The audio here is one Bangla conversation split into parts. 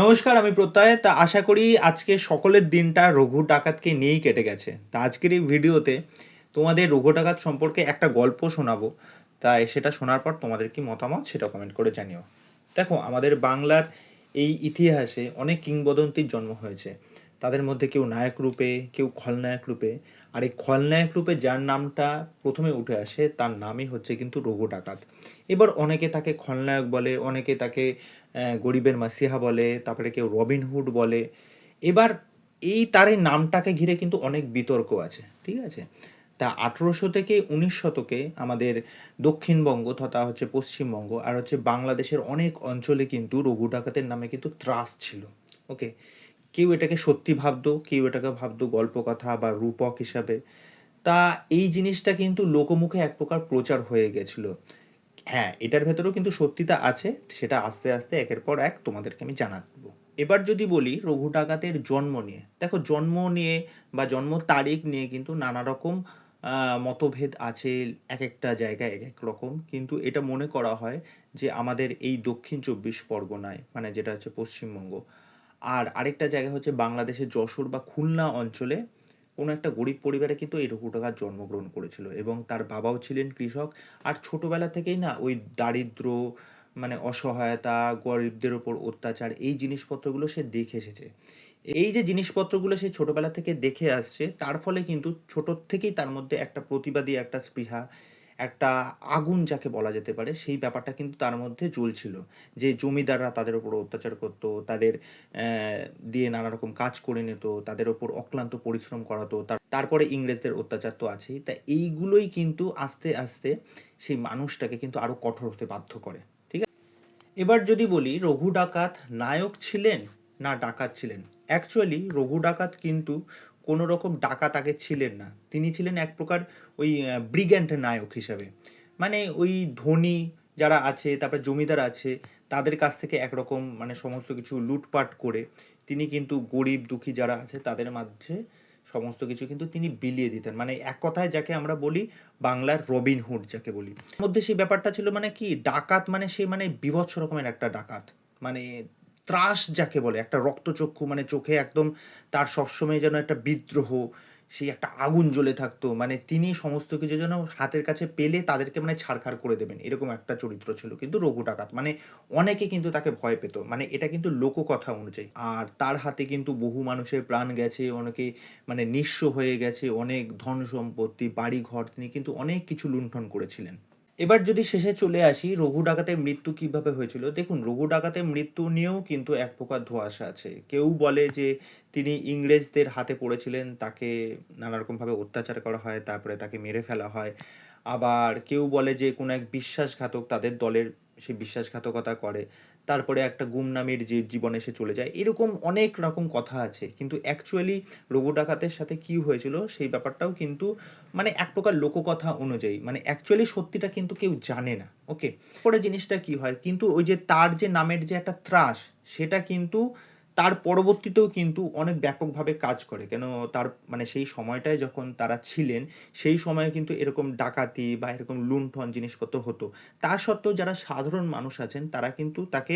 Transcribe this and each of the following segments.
নমস্কার, আমি প্রত্যয়। তা আশা করি আজকে সকলের দিনটা রঘু ডাকাতকে নিয়েই কেটে গেছে। তা আজকের এই ভিডিওতে তোমাদের রঘু ডাকাত সম্পর্কে একটা গল্প শোনাবো। তাই সেটা শোনার পর তোমাদের কি মতামত সেটা কমেন্ট করে জানিও। দেখো, আমাদের বাংলার এই ইতিহাসে অনেক কিংবদন্তির জন্ম হয়েছে। তাদের মধ্যে কেউ নায়ক রূপে, কেউ খলনায়ক রূপে। আর এই খলনায়ক রূপে যার নামটা প্রথমে উঠে আসে, তার নামই হচ্ছে কিন্তু রঘু ডাকাত। এবার অনেকে তাকে খলনায়ক বলে, অনেকে তাকে গরিবের মাসিহা বলে, তারপরে কেউ রবিনহুড বলে। এবার এই তার এই নামটাকে ঘিরে কিন্তু অনেক বিতর্ক আছে, ঠিক আছে? তা আঠেরোশো থেকে উনিশ শতকে আমাদের দক্ষিণবঙ্গ তথা হচ্ছে পশ্চিমবঙ্গ আর হচ্ছে বাংলাদেশের অনেক অঞ্চলে কিন্তু রঘু ডাকাতের নামে কিন্তু ত্রাস ছিল, ওকে? কেউ এটাকে সত্যি ভাবতো, কেউ এটাকে ভাবতো গল্পকথা বা রূপক হিসাবে। তা এই জিনিসটা কিন্তু লোকমুখে এক প্রকার প্রচার হয়ে গেছিল। হ্যাঁ এটার ভেতরেও কিন্তু সত্যিটা আছে, সেটা আস্তে আস্তে একের পর এক তোমাদেরকে আমি জানাব। এবার যদি বলি রঘু ডাকাতের জন্ম নিয়ে, দেখো জন্ম নিয়ে বা জন্ম তারিখ নিয়ে কিন্তু নানা রকম মতভেদ আছে এক একটা জায়গায় এক এক রকম। কিন্তু এটা মনে করা হয় যে আমাদের এই দক্ষিণ চব্বিশ পরগনায় মানে যেটা হচ্ছে পশ্চিমবঙ্গ আর আরেকটা জায়গা হচ্ছে বাংলাদেশের যশোর বা খুলনা অঞ্চলে কোনো একটা গরিব পরিবারে কিন্তু এই রঘু জন্মগ্রহণ করেছিল এবং তার বাবাও ছিলেন কৃষক। আর ছোটবেলা থেকেই না ওই দারিদ্র মানে অসহায়তা, গরিবদের ওপর অত্যাচার এই জিনিসপত্রগুলো সে দেখে এসেছে। এই যে জিনিসপত্রগুলো সে ছোটবেলা থেকে দেখে আসছে, তার ফলে কিন্তু ছোট থেকেই তার মধ্যে একটা প্রতিবাদী একটা স্পৃহা একটা আগুন যাকে বলা যেতে পারে, সেই ব্যাপারটা কিন্তু তার মধ্যে জ্বলছিল। যে জমিদাররা তাদের উপর অত্যাচার করত, তাদের দিয়ে নানা রকম কাজ করে নিত, তাদের ওপর অক্লান্ত পরিশ্রম করাতো তারপরে ইংরেজদের অত্যাচার তো আছেই। তা এইগুলোই কিন্তু আস্তে আস্তে সেই মানুষটাকে কিন্তু আরও কঠোর হতে বাধ্য করে, ঠিক আছে? এবার যদি বলি, রঘু ডাকাত নায়ক ছিলেন না ডাকাত ছিলেন? অ্যাকচুয়ালি রঘু ডাকাত কিন্তু কোনো রকম ডাকাত আগে ছিলেন না। তিনি ছিলেন এক প্রকার ওই ব্রিগ্যান্ড নায়ক হিসাবে। মানে ওই ধনী যারা আছে, তারপর জমিদার আছে, তাদের কাছ থেকে একরকম মানে সমস্ত কিছু লুটপাট করে তিনি কিন্তু গরিব দুঃখী যারা আছে, তাদের মাঝে সমস্ত কিছু কিন্তু তিনি বিলিয়ে দিতেন। মানে এক কথায় যাকে আমরা বলি বাংলার রবিনহুড যাকে বলি। মধ্যে সেই ব্যাপারটা ছিল মানে কি, ডাকাত মানে সে মানে বিভৎস রকমের একটা ডাকাত। মানে ত্রাস যাকে বলে, একটা রক্তচক্ষু মানে চোখে একদম তার সবসময় যেন একটা বিদ্রোহ সেই একটা আগুন জ্বলে থাকতো। মানে তিনি সমস্ত কিছু যেন হাতের কাছে পেলে তাদেরকে মানে ছাড়খাড় করে দেবেন। এরকম একটা চরিত্র ছিল কিন্তু রঘু ডাকাত। মানে অনেকে কিন্তু তাকে ভয় পেত। মানে এটা কিন্তু লোককথা অনুযায়ী। আর তার হাতে কিন্তু বহু মানুষের প্রাণ গেছে, অনেকে মানে নিঃস্ব হয়ে গেছে, অনেক ধন সম্পত্তি বাড়ি ঘর তিনি কিন্তু অনেক কিছু লুণ্ঠন করেছিলেন। এবার যদি শেষে চলে আসি, রঘু ডাকাতের মৃত্যু কীভাবে হয়েছিল? দেখুন, রঘু ডাকাতের মৃত্যু নিয়েও কিন্তু এক প্রকার ধোঁয়াশা আছে। কেউ বলে যে তিনি ইংরেজদের হাতে পড়েছিলেন, তাকে নানারকমভাবে অত্যাচার করা হয়, তারপরে তাকে মেরে ফেলা হয়। আবার কেউ বলে যে কোনো এক বিশ্বাসঘাতক তাদের দলের সে বিশ্বাসঘাতকতা করে। তারপরে একটা গুমনামের যে জীবনে এসে চলে যায়, এরকম অনেক রকম কথা আছে। কিন্তু অ্যাকচুয়ালি রোবট ডাকাতের সাথে কি হয়েছিল সেই ব্যাপারটাও কিন্তু মানে এক প্রকার লোককথা অনুযায়ী মানে অ্যাকচুয়ালি সত্যিটা কিন্তু কেউ জানে না ওকে পরে জিনিসটা কি হয়? কিন্তু ওই যে তার যে নামের যে একটা ত্রাস, সেটা কিন্তু তার পরবর্তীতেও কিন্তু অনেক ব্যাপকভাবে কাজ করে। কেন তার মানে সেই সময়টায় যখন তারা ছিলেন, সেই সময়ে কিন্তু এরকম ডাকাতি বা এরকম লুণ্ঠন জিনিসপত্র হতো। তা সত্ত্বেও যারা সাধারণ মানুষ আছেন, তারা কিন্তু তাকে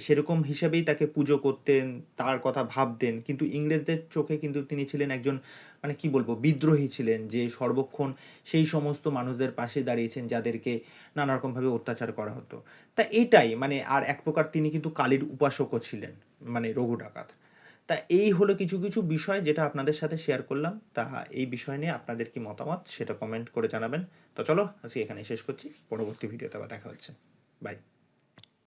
সেরকম হিসাবেই তাকে পুজো করতেন, তার কথা ভাবতেন। কিন্তু ইংরেজদের চোখে কিন্তু তিনি ছিলেন একজন মানে কি বলব, বিদ্রোহী ছিলেন। যে সর্বক্ষণ সেই সমস্ত মানুষদের পাশে দাঁড়িয়েছেন যাদেরকে নানা রকমভাবে অত্যাচার করা হতো। তা এটাই মানে আর এক প্রকার তিনি কিন্তু কালীর উপাসকও ছিলেন মানে রঘু ডাকাত। তা এই হলো কিছু কিছু বিষয় যেটা আপনাদের সাথে শেয়ার করলাম। তা এই বিষয় নিয়ে আপনাদের কি মতামত সেটা কমেন্ট করে জানাবেন। তো চলো, আজকে এখানে শেষ করছি। পরবর্তী ভিডিওতে আবার দেখা হচ্ছে। বাই